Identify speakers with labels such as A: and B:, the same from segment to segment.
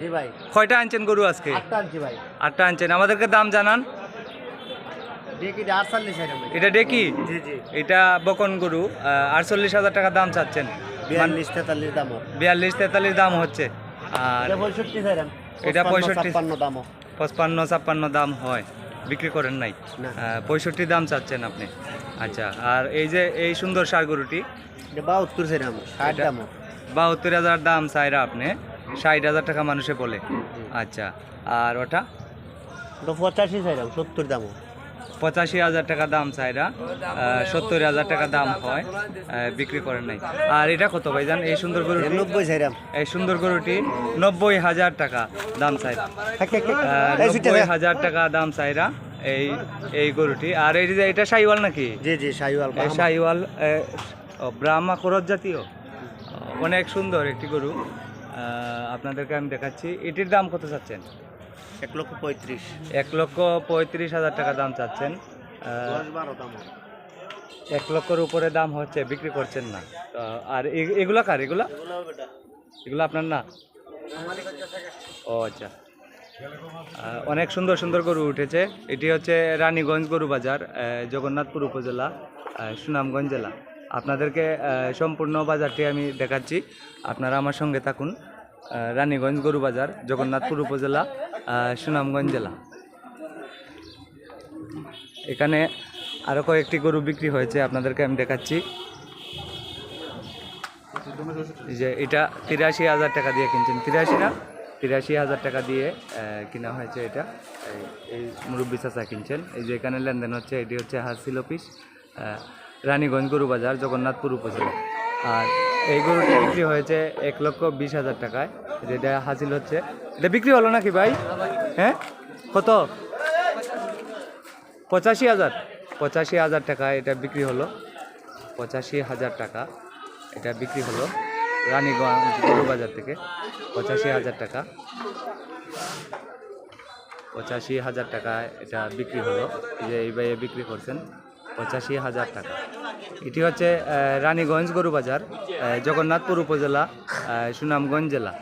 A: জি ভাই।
B: কয়টা আনছেন গরু আজকে?
A: আটটা আনছি ভাই।
B: আটটা আনছেন। আমাদেরকে দাম জানান। এটা ডেকি? এটা বকন গরু। আটচল্লিশ হাজার টাকা দাম চাচ্ছেন।
A: বিয়াল্লিশ তেতাল্লিশ দামও
B: বিয়াল্লিশ তেতাল্লিশ দাম হচ্ছে। আর
A: এটা পঁয়ষট্টি
B: এটা 65
A: ছাপ্পান্ন
B: পঁচপান্ন ছাপ্পান্ন দাম হয়। বিক্রি করেন নাই? পঁয়ষট্টি দাম চাচ্ছেন আপনি। আচ্ছা আর এই যে এই সুন্দর সার গরুটি?
A: বাহাত্তর
B: বাহাত্তর হাজার দাম চাইরা আপনি ষাট হাজার টাকা মানুষে বলে। আচ্ছা আর ওটা?
A: ওটা পঁচাশি সেরাম সত্তর দামও।
B: পঁচাশি হাজার টাকা দাম চাইরা সত্তর হাজার টাকা দাম হয় বিক্রি করেন নাই। আর এটা কত ভাইজান? এই সুন্দর গরুটি?
A: নব্বই সেরাম
B: এই সুন্দর গরুটি নব্বই হাজার টাকা দাম চাইরা নব্বই হাজার টাকা দাম চাইরা এই এই গরুটি। আর এই যে এটা সাইওয়াল নাকি?
A: জি জি শাহিওয়াল
B: এই সাইওয়াল ব্রাহ্মা খরচ জাতীয়? অনেক সুন্দর একটি গরু। আপনাদেরকে আমি দেখাচ্ছি। এটির দাম কত চাচ্ছেন?
A: এক লক্ষ পঁয়ত্রিশ।
B: এক লক্ষ পঁয়ত্রিশ হাজার টাকা দাম চাচ্ছেন। এক লক্ষর উপরে দাম হচ্ছে বিক্রি করছেন না। আর এগুলা কার? এগুলা? এগুলো আপনার না? ও আচ্ছা। অনেক সুন্দর সুন্দর গরু উঠেছে। এটি হচ্ছে রানীগঞ্জ গরু বাজার জগন্নাথপুর উপজেলা সুনামগঞ্জ জেলা। আপনাদেরকে সম্পূর্ণ বাজারটি আমি দেখাচ্ছি। আপনারা আমার সঙ্গে থাকুন রানীগঞ্জ গরু বাজার, জগন্নাথপুর উপজেলা সুনামগঞ্জ জেলা। এখানে আরও কয়েকটি গরু বিক্রি হয়েছে, আপনাদেরকে আমি দেখাচ্ছি। যে এটা তিরাশি হাজার টাকা দিয়ে কিনছেন। তিরাশি না? তিরাশি হাজার টাকা দিয়ে কিনা হয়েছে এটা। এই- মুরব্বী চাচা কিনছেন। এই যে এখানে লেনদেন হচ্ছে, এটি হচ্ছে হাসিল অফিস। রানীগঞ্জ গরু বাজার জগন্নাথপুর উপজেলা। আর এই গরুটি বিক্রি হয়েছে এক লক্ষ বিশ হাজার টাকায়। যেটা হাসিল হচ্ছে। এটা বিক্রি হলো নাকি ভাই? হ্যাঁ? কত? পঁচাশি হাজার। পঁচাশি হাজার টাকা এটা বিক্রি হলো। পঁচাশি হাজার টাকা এটা বিক্রি হলো রানীগঞ্জ গরু বাজার থেকে। পঁচাশি হাজার টাকা। পঁচাশি হাজার টাকা এটা বিক্রি হলো। যে এই বিক্রি করছেন, পঁচাশি হাজার টাকা। এটি হচ্ছে রানীগঞ্জ গরু বাজার জগন্নাথপুর উপজেলা সুনামগঞ্জ জেলা।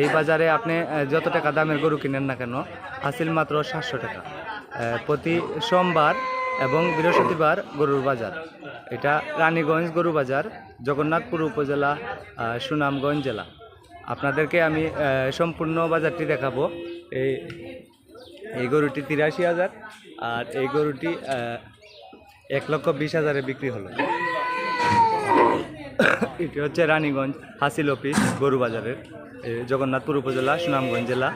B: এই বাজারে আপনি যত টাকা দামের গরু কিনেন না কেন, হাসিল মাত্র সাতশো টাকা প্রতি সোমবার এবং বৃহস্পতিবার গরুর বাজার। এটা রানীগঞ্জ গরু বাজার, জগন্নাথপুর উপজেলা সুনামগঞ্জ জেলা। আপনাদেরকে আমি সম্পূর্ণ বাজারটি দেখাবো। এই এই গরুটি তিরাশি হাজার, আর এই গরুটি এক লক্ষ বিশ হাজারে বিক্রি হলো। এটি হচ্ছে রানীগঞ্জ হাসিল অফিস গরু বাজারের জগন্নাথপুর উপজেলা সুনামগঞ্জ জেলা।